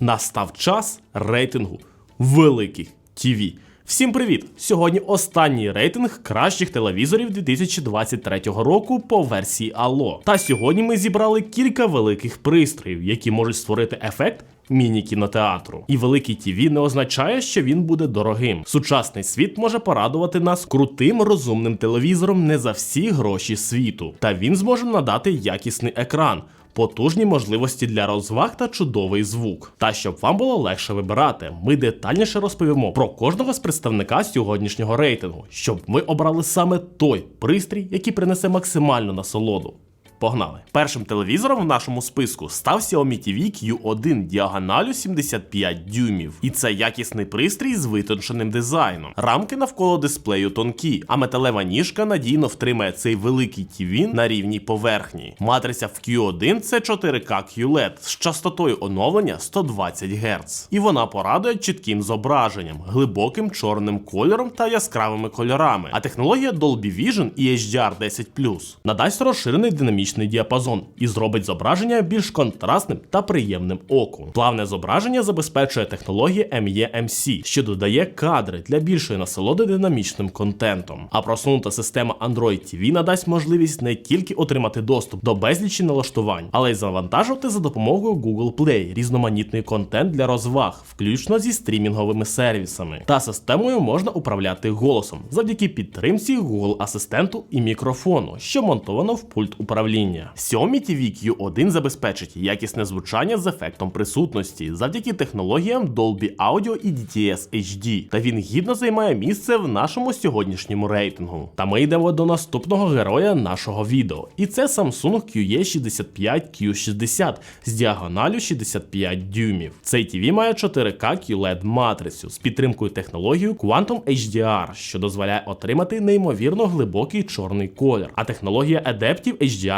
Настав час рейтингу великих ТВ. Всім привіт! Сьогодні останній рейтинг кращих телевізорів 2023 року по версії Allo. Та сьогодні ми зібрали кілька великих пристроїв, які можуть створити ефект. Міні-кінотеатру. І великий ТВ не означає, що він буде дорогим. Сучасний світ може порадувати нас крутим розумним телевізором не за всі гроші світу. Та він зможе надати якісний екран, потужні можливості для розваг та чудовий звук. Та щоб вам було легше вибирати, ми детальніше розповімо про кожного з представника сьогоднішнього рейтингу, щоб ви обрали саме той пристрій, який принесе максимальну насолоду. Погнали! Першим телевізором в нашому списку став Xiaomi TV Q1 діагоналю 75 дюймів. І це якісний пристрій з витонченим дизайном. Рамки навколо дисплею тонкі, а металева ніжка надійно втримає цей великий TV на рівній поверхні. Матриця в Q1 це 4K QLED з частотою оновлення 120 Гц. І вона порадує чітким зображенням, глибоким чорним кольором та яскравими кольорами. А технологія Dolby Vision і HDR10 надасть розширений динамічний діапазон і зробить зображення більш контрастним та приємним оку. Плавне зображення забезпечує технологія MEMC, що додає кадри для більшої насолоди динамічним контентом. А просунута система Android TV надасть можливість не тільки отримати доступ до безлічі налаштувань, але й завантажувати за допомогою Google Play різноманітний контент для розваг, включно зі стрімінговими сервісами. Та системою можна управляти голосом завдяки підтримці Google асистенту і мікрофону, що монтовано в пульт управління. Xiaomi TV Q1 забезпечить якісне звучання з ефектом присутності завдяки технологіям Dolby Audio і DTS HD. Та він гідно займає місце в нашому сьогоднішньому рейтингу. Та ми йдемо до наступного героя нашого відео. І це Samsung QE65Q60 з діагоналю 65 дюймів. Цей TV має 4K QLED матрицю з підтримкою технології Quantum HDR, що дозволяє отримати неймовірно глибокий чорний колір. А технологія Adaptive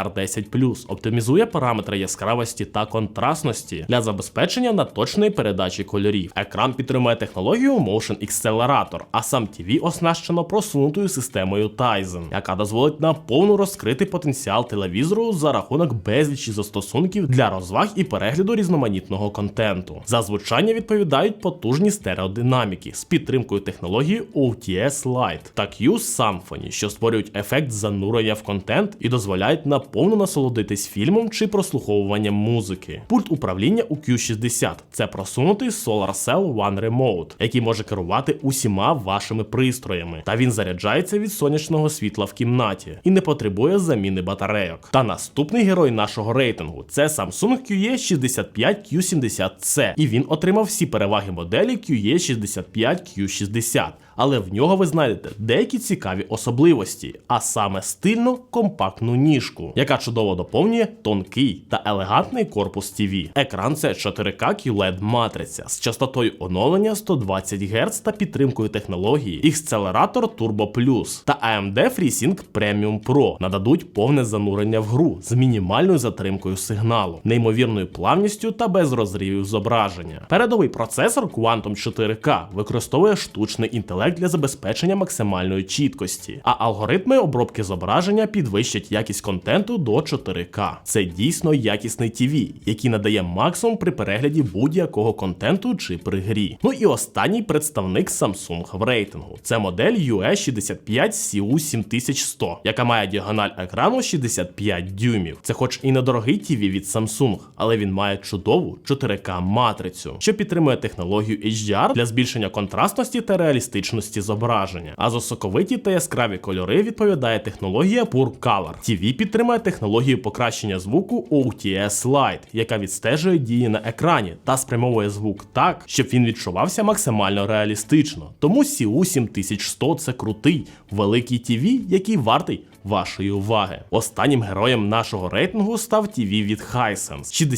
HDR10 оптимізує параметри яскравості та контрастності для забезпечення наточної передачі кольорів. Екран підтримує технологію Motion Accelerator, а сам TV оснащено просунутою системою Tizen, яка дозволить наповну розкрити потенціал телевізору за рахунок безлічі застосунків для розваг і перегляду різноманітного контенту. За звучання відповідають потужні стереодинаміки з підтримкою технології OTS Lite та Q Symphony, що створюють ефект занурення в контент і дозволяють наповну насолодитись фільмом чи прослуховуванням музики. Пульт управління у Q60 це просунутий Solar Cell One Remote, який може керувати усіма вашими пристроями. Та він заряджається від сонячного світла в кімнаті і не потребує заміни батарейок. Та наступний герой нашого рейтингу це Samsung QE65Q70C, і він отримав всі переваги моделі QE65Q60 але в нього ви знайдете деякі цікаві особливості, а саме стильну компактну ніжку, яка чудово доповнює тонкий та елегантний корпус TV. Екран це 4K QLED матриця з частотою оновлення 120 Гц та підтримкою технології Accelerator Turbo Plus та AMD FreeSync Premium Pro нададуть повне занурення в гру з мінімальною затримкою сигналу, неймовірною плавністю та без розривів зображення. Передовий процесор Quantum 4K використовує штучний інтелект для забезпечення максимальної чіткості, а алгоритми обробки зображення підвищать якість контенту до 4К. Це дійсно якісний TV, який надає максимум при перегляді будь-якого контенту чи при грі. Ну і останній представник Samsung в рейтингу. Це модель UE65 CU7100, яка має діагональ екрану 65 дюймів. Це хоч і недорогий TV від Samsung, але він має чудову 4К матрицю, що підтримує технологію HDR для збільшення контрастності та реалістичності зображення. А за соковиті та яскраві кольори відповідає технологія Pure Color. TV підтримує технологію покращення звуку OTS Lite, яка відстежує дії на екрані та спрямовує звук так, щоб він відчувався максимально реалістично. Тому CU7100 це крутий великий TV, який вартий вашої уваги. Останнім героєм нашого рейтингу став TV від Hisense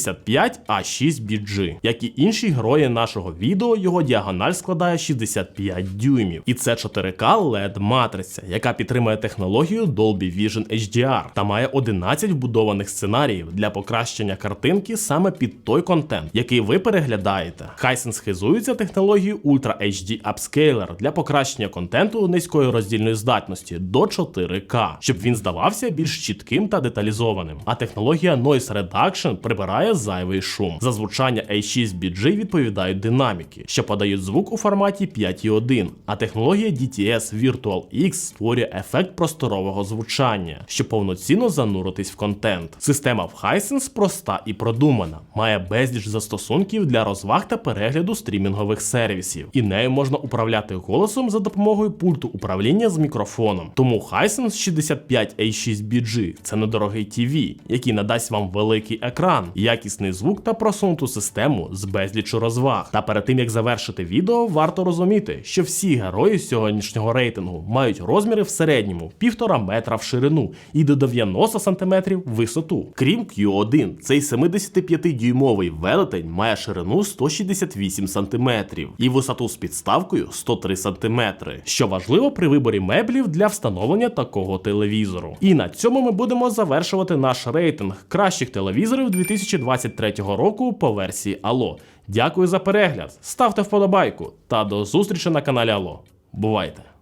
65A6BG. Як і інші герої нашого відео, його діагональ складає 65 дюймів. І це 4К LED матриця, яка підтримує технологію Dolby Vision HDR та має 11 вбудованих сценаріїв для покращення картинки саме під той контент, який ви переглядаєте. Hisense хизується технологією Ultra HD Upscaler для покращення контенту низької роздільної здатності до 4К, щоб він здавався більш чітким та деталізованим. А технологія Noise Reduction прибирає зайвий шум. За звучання A6BG відповідають динаміки, що подають звук у форматі 5.1, а технологія DTS Virtual X створює ефект просторового звучання, щоб повноцінно зануритись в контент. Система в Hisense проста і продумана, має безліч застосунків для розваг та перегляду стрімінгових сервісів, і нею можна управляти голосом за допомогою пульту управління з мікрофоном. Тому Hisense 65A6BG це недорогий TV, який надасть вам великий екран, якісний звук та просунуту систему з безлічу розваг. Та перед тим як завершити відео, варто розуміти, що всі герої сьогоднішнього рейтингу мають розміри в середньому півтора метра в ширину і до 90 см висоту. Крім Q1, цей 75-дюймовий велетень має ширину 168 см і висоту з підставкою 103 см, що важливо при виборі меблів для встановлення такого телевізору. І на цьому ми будемо завершувати наш рейтинг кращих телевізорів 2023 року по версії Ало. Дякую за перегляд, ставте вподобайку та до зустрічі на каналі Ало. Бувайте!